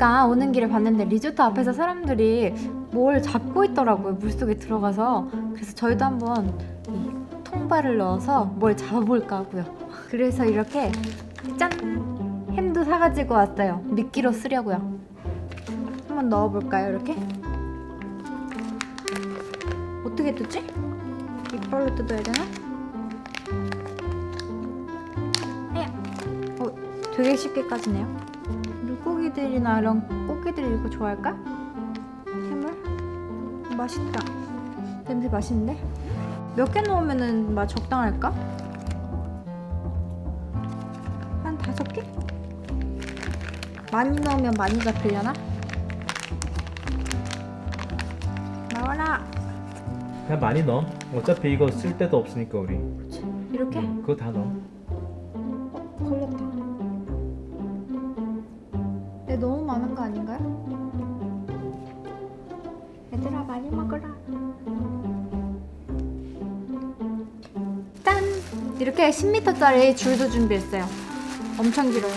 아까 오는 길에 봤는데 리조트 앞에서 사람들이 뭘 잡고 있더라고요. 물속에 들어가서. 그래서 저희도 한번 이 통발을 넣어서 뭘 잡아볼까 하고요. 그래서 이렇게 짠! 햄도 사가지고 왔어요. 미끼로 쓰려고요. 한번 넣어볼까요, 이렇게? 어떻게 뜯지? 이빨로 뜯어야 되나? 아야! 어, 되게 쉽게 까지네요. 물고기들이나 이런 꽃게들이 이거 좋아할까? 해물? 맛있다. 냄새 맛있는데? 몇 개 넣으면은 맛 적당할까? 한 다섯 개? 많이 넣으면 많이 잡히려나? 나와라! 그냥 많이 넣어. 어차피 이거 쓸 데도 없으니까 우리. 이렇게? 그거 다 넣어. 어, 걸렸다. 이렇게 10m짜리 줄도 준비했어요. 엄청 길어요.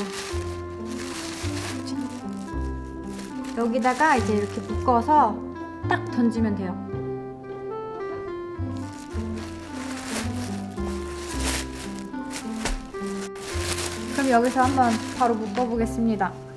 여기다가 이제 이렇게 묶어서 딱 던지면 돼요. 그럼 여기서 한번 바로 묶어보겠습니다.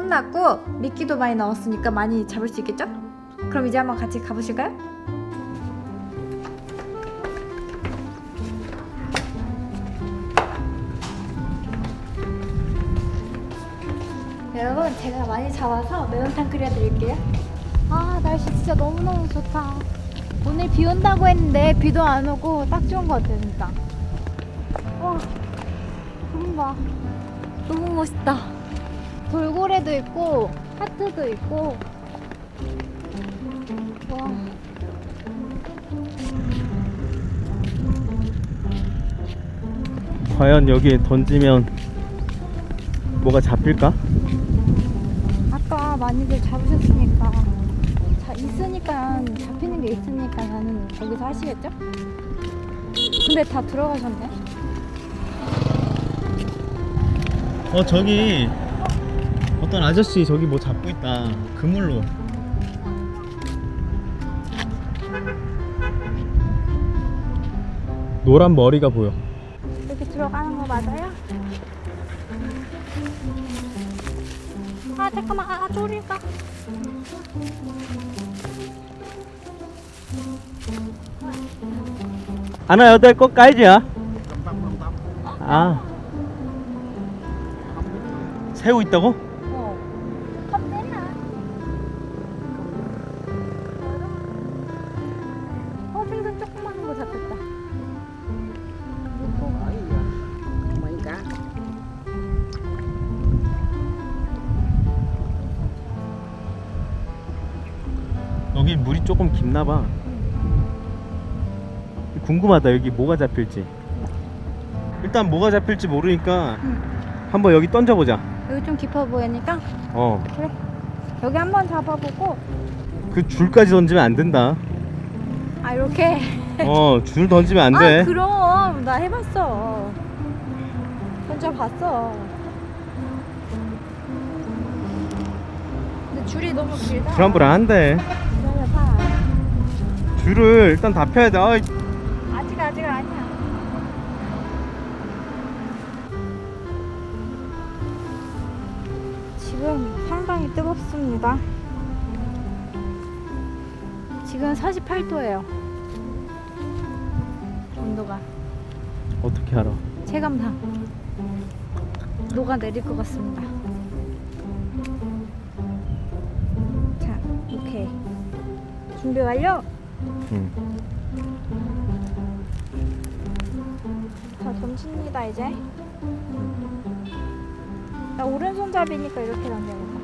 끝났고 미끼도 많이 넣었으니까 많이 잡을 수 있겠죠? 그럼 이제 한번 같이 가보실까요? 여러분 제가 많이 잡아서 매운탕 끓여드릴게요. 아 날씨 진짜 너무너무 좋다. 오늘 비 온다고 했는데 비도 안 오고 딱 좋은 것 같아요 진짜. 와, 구름 봐. 너무 멋있다. 돌고래도 있고, 하트도 있고. 와. 과연 여기에 던지면 뭐가 잡힐까? 아까 많이들 잡으셨으니까. 자, 있으니까, 잡히는 게 있으니까 나는 거기서 하시겠죠? 근데 다 들어가셨네. 어 저기 어떤 아저씨 저기 뭐 잡고 있다. 그물로. 노란 머리가 보여. 이렇게 들어가는 거 맞아요? 아, 잠깐만. 아, 쪼리가. 하나 여덟 거 까이지야. 아. 새우 있다고? 여기 물이 조금 깊나 봐. 궁금하다. 여기 뭐가 잡힐지. 일단 뭐가 잡힐지 모르니까 응. 한번 여기 던져 보자. 여기 좀 깊어 보이니까 어. 그래. 여기 한번 잡아보고 그 줄까지 던지면 안 된다. 아 이렇게. 어, 줄 던지면 안 돼. 아 그럼 나 해봤어. 던져봤어. 근데 줄이 너무 길다. 불안불안한데. 줄을 일단 다 펴야 돼. 아이, 아직 아직 아니야. 지금 상당히 뜨겁습니다. 지금 48도예요. 온도가 어떻게 알아? 체감상 녹아 내릴 것 같습니다. 자, 오케이. 준비 완료. 응. 자, 던집니다 이제. 나 오른손잡이니까 이렇게 던져야겠다.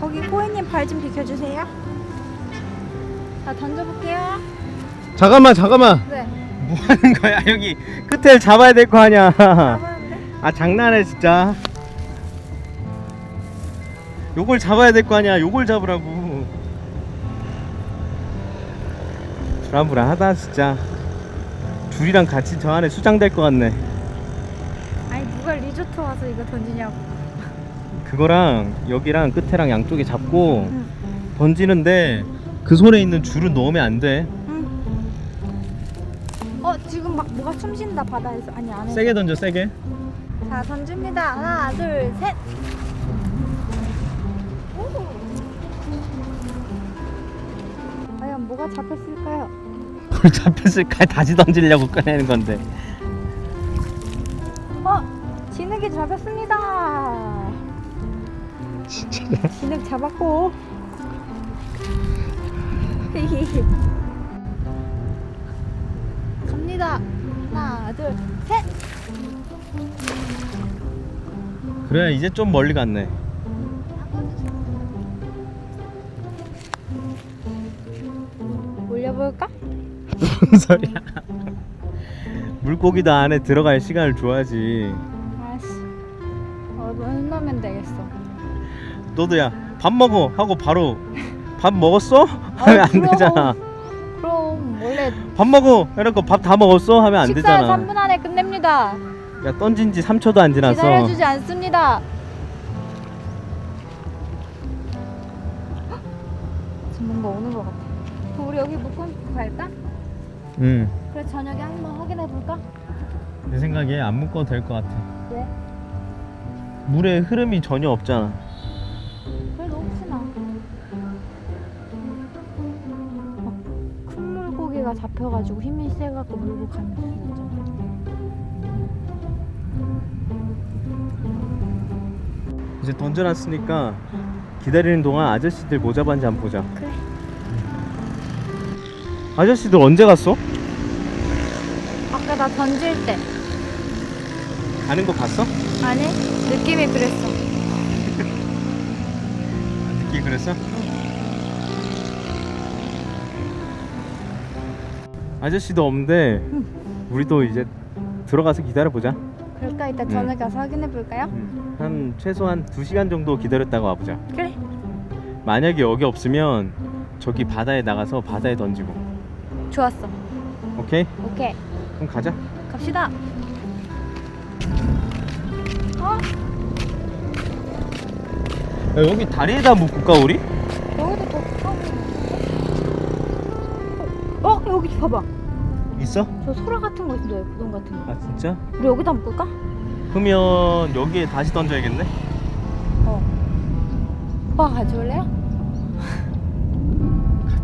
거기 코이님 발 좀 비켜주세요. 자, 던져볼게요. 잠깐만, 잠깐만. 네. 뭐 하는 거야? 여기 끝을 잡아야 될 거 아니야. 아 장난해 진짜. 요걸 잡아야 될 거 아니야. 요걸 잡으라고. 불안불안하다 진짜. 줄이랑 같이 저 안에 수장될 것 같네. 아니 누가 리조트 와서 이거 던지냐고. 그거랑 여기랑 끝에랑 양쪽에 잡고 응. 던지는데 그 손에 있는 줄은 넣으면 안 돼. 어 지금 막 뭐가 숨쉰다 바다에서 아니 안에서. 세게 던져 세게. 자 던집니다. 하나 둘 셋. 과연 뭐가 잡혔을까요? 뭘 잡혔을까? 다시 던지려고 꺼내는 건데. 어 진흙이 잡혔습니다. 진짜. 진흙 잡았고. 갑니다. 하나 둘 셋. 그래 이제 좀 멀리 갔네. 올려볼까? 무슨 소리야? 물고기도 안에 들어갈 시간을 줘야지. 아씨. 어, 넣으면 되겠어. 너도 야 밥 먹어 하고 바로 밥 먹었어? 하면 안 그럼. 되잖아. 그럼 원래 밥 먹어 해놓고 밥 다 먹었어 하면 안 식사 되잖아. 3분 안에 끝냅니다. 야 던진 지 3초도 안 지났어. 기다려주지 않습니다. 지금 뭔가 오는 것 같아. 우리 여기 묵고 갈까? 응. 그래 저녁에 한번 확인해 볼까? 내 생각에 안 묶어도 될 것 같아. 왜? 물에 흐름이 전혀 없잖아. 그래도 혹시나 막 큰 물고기가 잡혀가지고 힘이 세갖고 물고 가면 수도 있잖아. 이제 던져놨으니까 기다리는 동안 아저씨들 뭐 잡았는지 한번 보자. 그래. 아저씨들 언제 갔어? 아까 나 던질 때 가는 거 봤어? 아니 느낌이 그랬어. 느끼 그랬어? 아저씨도 없는데 우리도 이제 들어가서 기다려 보자. 그럴까 이따 응. 저녁에 가서 확인해 볼까요? 한 최소한 2시간 정도 기다렸다가 와보자. 그래. 만약에 여기 없으면 저기 바다에 나가서 바다에 던지고. 좋았어. 오케이? 오케이. 그럼 가자. 갑시다. 어? 야, 여기 다리에다 묶을까 우리? 여기도 더 타고. 어? 어? 여기 봐봐. 있어? 저 소라 같은 거 있어. 부동 같은 거. 아 진짜? 우리 여기다 묶을까? 그러면 여기에 다시 던져야겠네? 어. 오빠 가져올래요?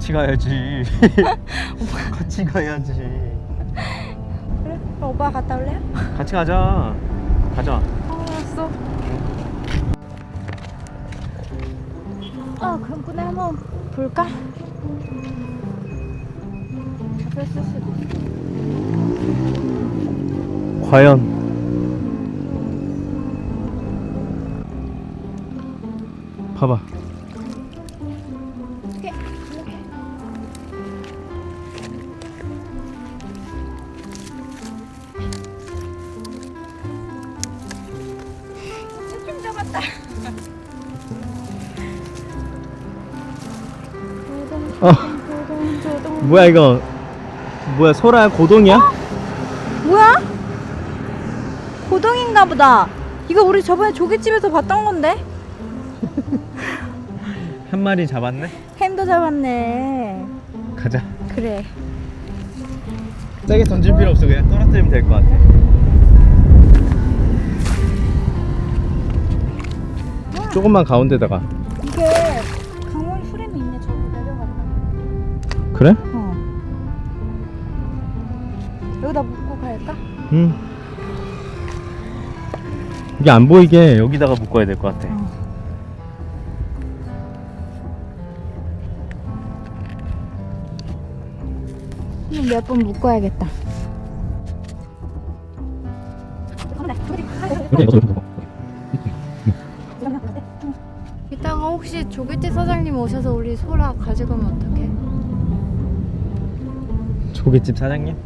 같이 가야지. 같이 가야지. 그래. 그럼 오빠 갔다 올래요? 같이 가자. 가자. 알았어. 아, 그럼 그날 한번 볼까? 잡혔을 수도 있어. 과연 봐봐. 뭐야 이거? 뭐야 소라 고동이야? 뭐야? 고동인가 보다. 이거 우리 저번에 조개집에서 봤던 건데? 한 마리 잡았네. 햄도 잡았네. 가자. 그래. 세게 던질 필요 없어. 그냥 떨어뜨리면 될 것 같아. 조금만 가운데다가. 이게 강원 수림이 있네. 저기 내려갔다. 그래? 어. 여기다 묶고 갈까? 응. 이게 안 보이게 여기다가 묶어야 될 것 같아. 몇번 묶어야겠다. 이따가 혹시 조개집 사장님 오셔서 우리 소라 가져가면 어떡해? 조개집 사장님?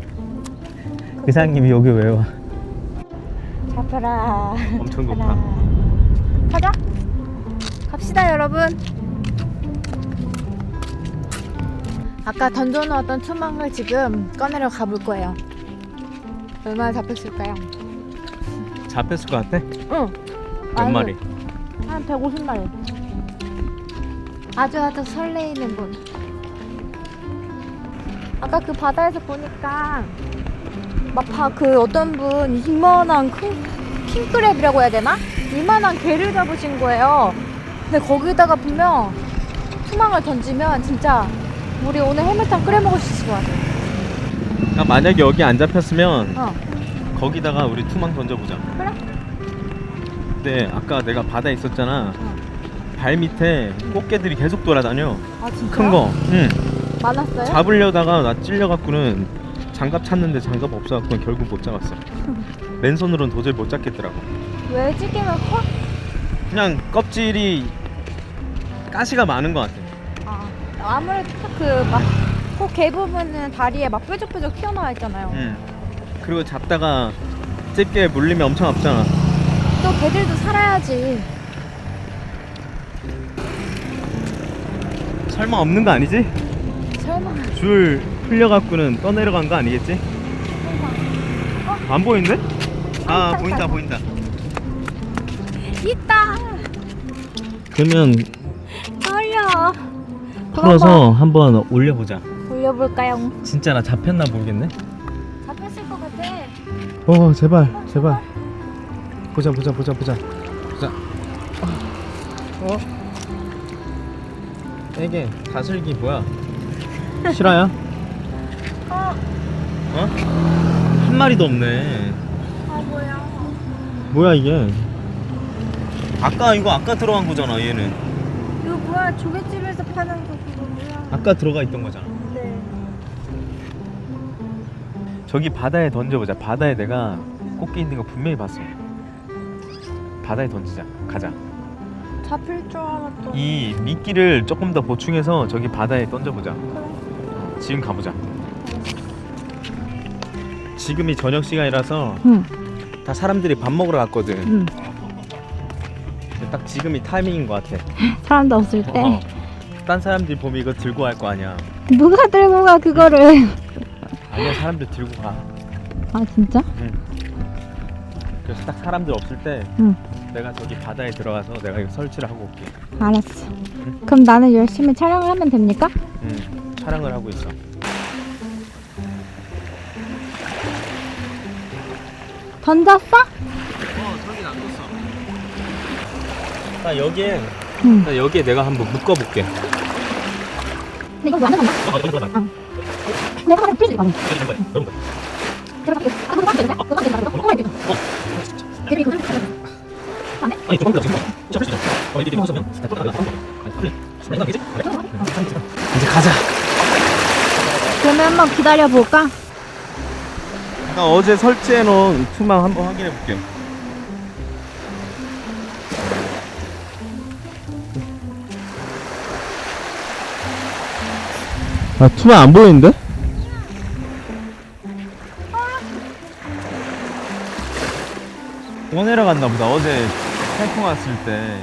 의사님이 여기 왜 와? 잡혀라. 엄청 높아. 가자. 갑시다 여러분. 아까 던져놓았던 투망을 지금 꺼내러 가볼 거예요. 얼마나 잡혔을까요? 잡혔을 것 같아? 응. 몇 아니, 마리? 한 150마리. 아주 아주 설레이는 분. 아까 그 바다에서 보니까 막 그 어떤 분 이만한 큰 킹크랩이라고 해야 되나? 이만한 개를 잡으신 거예요. 근데 거기다가 보면 투망을 던지면 진짜 우리 오늘 해물탕 끓여 먹을 수 있을 것 같아요. 그러니까 만약에 여기 안 잡혔으면 어. 거기다가 우리 투망 던져보자. 그래? 근데 아까 내가 바다에 있었잖아. 어. 발 밑에 꽃게들이 계속 돌아다녀. 아 진짜? 큰 거. 응. 많았어요? 잡으려다가 나 찔려갖고는 장갑 찾는데 장갑 없어갖고 결국 못 잡았어. 맨손으로는 도저히 못 잡겠더라고. 왜 찌개면 커? 그냥 껍질이 가시가 많은 것 같아. 아, 아무래도 그막코개 부분은 다리에 막 뾰족뾰족 튀어나와 있잖아요. 응. 그리고 잡다가 집게 물리면 엄청 아프잖아. 또 개들도 살아야지. 설마 없는 거 아니지? 설마. 줄 풀려갖고는 떠내려간 거 아니겠지? 안 보이는데? 아 보인다 보인다. 있다. 그러면 떨려. 풀어서 한번 올려보자. 올려볼까요? 진짜 나 잡혔나 모르겠네. 잡혔을 것 같아. 어 제발 제발. 보자 보자 보자 보자 보자. 어? 이게 다슬기 뭐야? 실화야? 어, 어? 한 마리도 없네. 아 뭐야? 뭐야 이게? 아까 이거 아까 들어간 거잖아 얘는. 이거 뭐야? 조개집에서 파는 거 그거 뭐야? 아까 들어가 있던 거잖아. 네. 저기 바다에 던져보자. 바다에 내가 꽃게 있는 거 분명히 봤어. 바다에 던지자. 가자. 잡힐 줄 알았더니. 이 미끼를 조금 더 보충해서 저기 바다에 던져보자. 지금 가보자. 지금이 저녁 시간이라서 응. 다 사람들이 밥 먹으러 갔거든. 응. 딱 지금이 타이밍인 것 같아. 사람도 없을 때. 어. 딴 사람들이 보면 이거 들고 갈 거 아니야. 누가 들고 가 그거를? 아니야 사람들 들고 가. 아 진짜? 그래서 딱 사람들 없을 때 응. 내가 저기 바다에 들어가서 내가 이거 설치를 하고 올게. 알았어. 그럼 나는 열심히 촬영을 하면 됩니까? 응. 촬영을 하고 있어. 던졌어? 어, 저긴 안 뒀어. 나 여기에 응. 나 여기에 내가 한번 묶어볼게. 근데 이거 완전 던져? 어, 여기 봐. 내가. 여기 봐. 들어가. 아 그거. 걔들이 안? 아니 수 있어. 어 이게 먹으면 이제 가자. 그러면 한번 기다려 볼까? 나 어제 설치해 놓은 투망 한번 확인해 볼게. 아 투망 안 보이는데? 또 내려갔나 보다. 어제 태풍 왔을 때